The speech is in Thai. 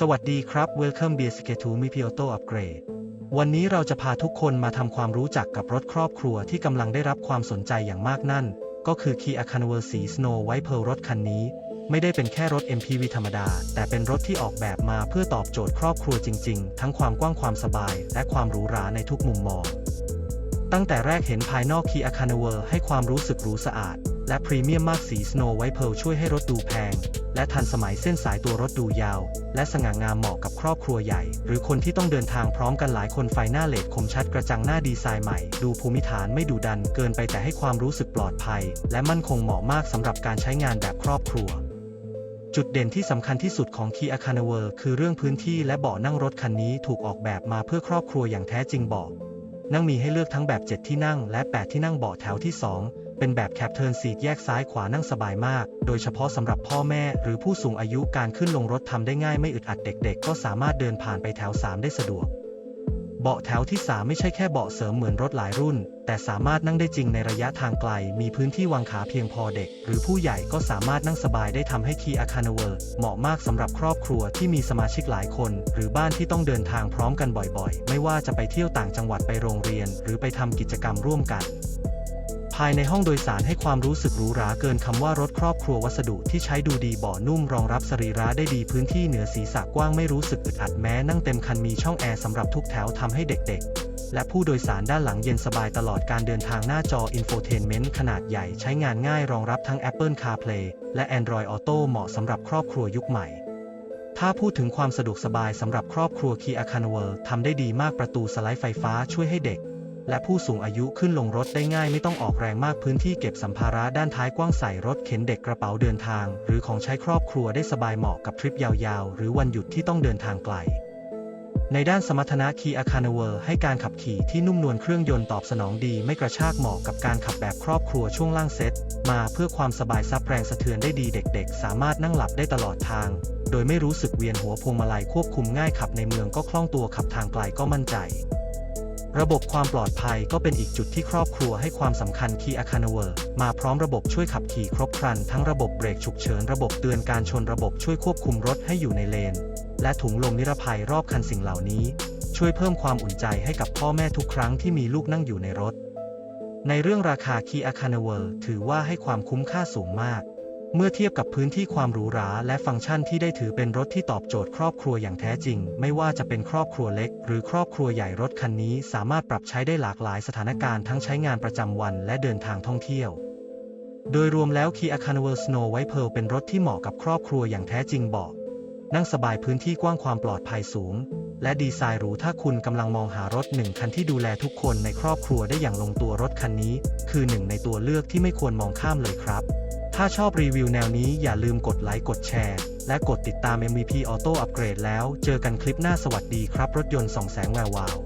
สวัสดีครับ Welcome b e s k e t o m i p i o t o Upgrade วันนี้เราจะพาทุกคนมาทำความรู้จักกับรถครอบครัวที่กำลังได้รับความสนใจอย่างมากนั่น ก็คือ Kia Carnival สี Snow White Pearl รถคันนี้ ไม่ได้เป็นแค่รถ MPV ธรรมดา แต่เป็นรถที่ออกแบบมาเพื่อตอบโจทย์ครอบครัวจริงๆ ทั้งความกว้างความสบาย และความหรูหราในทุกมุมมอง ตั้งแต่แรกเห็นภายนอก Kia Carnival ให้ความรู้สึกหรูสะอาด และพรีเมียมมากสี Snow White Pearl ช่วยให้รถดูแพง และทันสมัยเส้นสายตัวรถดูยาว และสง่างามเหมาะกับครอบครัวใหญ่ หรือคนที่ต้องเดินทางพร้อมกันหลายคนไฟหน้าเลดคมชัดกระจังหน้าดีไซน์ใหม่ ดูภูมิฐานไม่ดุดันเกินไปแต่ให้ความรู้สึกปลอดภัย และมั่นคงเหมาะมากสำหรับการใช้งานแบบครอบครัวจุดเด่นที่สำคัญที่สุดของ Kia Carnival คือเรื่องพื้นที่และเบาะนั่งรถคันนี้ถูกออกแบบมาเพื่อครอบครัวอย่างแท้จริงเบาะนั่งมีให้เลือกทั้งแบบ 7 ที่นั่งและ 8 ที่นั่งเบาะแถวที่ 2 เป็นแบบแคปเทิร์นซีทแยกซ้ายขวานั่งสบายมาก โดยเฉพาะสำหรับพ่อแม่หรือผู้สูงอายุการขึ้นลงรถทำได้ง่ายไม่อึดอัดเด็กๆ ก็สามารถเดินผ่านไปแถว 3 ได้สะดวก เบาะแถวที่ 3 ไม่ใช่แค่เบาะเสริมเหมือนรถหลายรุ่น แต่สามารถนั่งได้จริงในระยะทางไกล มีพื้นที่วางขาเพียงพอเด็ก หรือผู้ใหญ่ก็สามารถนั่งสบายได้ทำให้ Kia Carnival เหมาะมากสำหรับครอบครัวที่มีสมาชิกหลายคน หรือบ้านที่ต้องเดินทางพร้อมกันบ่อยๆ ไม่ว่าจะไปเที่ยวต่างจังหวัดไปโรงเรียน หรือไปทำกิจกรรมร่วมกัน ภายในห้องโดยสารให้ความรู้สึกหรูหราเกินคำว่ารถครอบครัววัสดุที่ใช้ดูดีเบาะนุ่มรองรับสรีระได้ดีพื้นที่เหนือศีรษะกว้างไม่รู้สึกอึดอัดแม้นั่งเต็มคันมีช่องแอร์สำหรับทุกแถวทำให้เด็กๆ และผู้โดยสารด้านหลังเย็นสบายตลอดการเดินทางหน้าจอ Infotainment ขนาดใหญ่ใช้งานง่ายรองรับทั้ง Apple CarPlay และ Android Auto เหมาะสำหรับครอบครัวยุคใหม่ถ้าพูดถึงความสะดวกสบายสำหรับครอบครัว Kia Carnival ทำได้ดีมากประตูสไลด์ไฟฟ้าช่วยให้เด็ก และผู้สูงอายุขึ้นลงรถได้ง่ายไม่ต้องออกแรงมากพื้นที่เก็บสัมภาระด้านท้ายกว้างใส่รถเข็นเด็กกระเป๋าเดินทาง หรือของใช้ครอบครัวได้สบายเหมาะกับทริปยาวๆ หรือวันหยุดที่ต้องเดินทางไกล ในด้านสมรรถนะ Kia Carnival ให้การขับขี่ที่นุ่มนวลเครื่องยนต์ตอบสนองดี ไม่กระชากเหมาะกับการขับแบบครอบครัวช่วงล่างเซ็ตมาเพื่อความสบายซับแรงสะเทือนได้ดีเด็กๆ สามารถนั่งหลับได้ตลอดทาง โดยไม่รู้สึกเวียนหัวพวงมาลัยควบคุมง่ายขับในเมืองก็คล่องตัวขับทางไกลก็มั่นใจ ระบบความปลอดภัยก็เป็นอีกจุดที่ครอบครัวให้ความสำคัญ Kia Carnival มาพร้อมระบบช่วยขับขี่ครบครัน ทั้งระบบเบรกฉุกเฉินระบบเตือนการชนระบบช่วยควบคุมรถให้อยู่ในเลน และถุงลมนิรภัยรอบคันสิ่งเหล่านี้ ช่วยเพิ่มความอุ่นใจให้กับพ่อแม่ทุกครั้งที่มีลูกนั่งอยู่ในรถ ในเรื่องราคา Kia Carnival ถือว่าให้ความคุ้มค่าสูงมาก เมื่อเทียบกับพื้นที่ความหรูหราและฟังก์ชันที่ได้ถือเป็นรถที่ตอบโจทย์ครอบครัวอย่างแท้จริง ไม่ว่าจะเป็นครอบครัวเล็ก หรือครอบครัวใหญ่รถคันนี้สามารถปรับใช้ได้หลากหลายสถานการณ์ทั้งใช้งานประจำวันและเดินทางท่องเที่ยว โดยรวมแล้ว Kia Carnival Snow White Pearl เป็นรถที่เหมาะกับครอบครัวอย่างแท้จริงบาะนั่งสบายพื้นที่กว้างความปลอดภัยสูง และดีไซน์หรูถ้าคุณกำลังมองหารถหนึ่งคันที่ดูแลทุกคนในครอบครัวได้อย่างลงตัวรถคันนี้ คือหนึ่งในตัวเลือกที่ไม่ควรมองข้ามเลยครับ ถ้าชอบรีวิวแนวนี้อย่าลืมกดไลค์กดแชร์ และกดติดตาม MVP Auto Upgrade แล้วเจอกันคลิปหน้าสวัสดีครับรถยนต์ส่องแสงแวววาว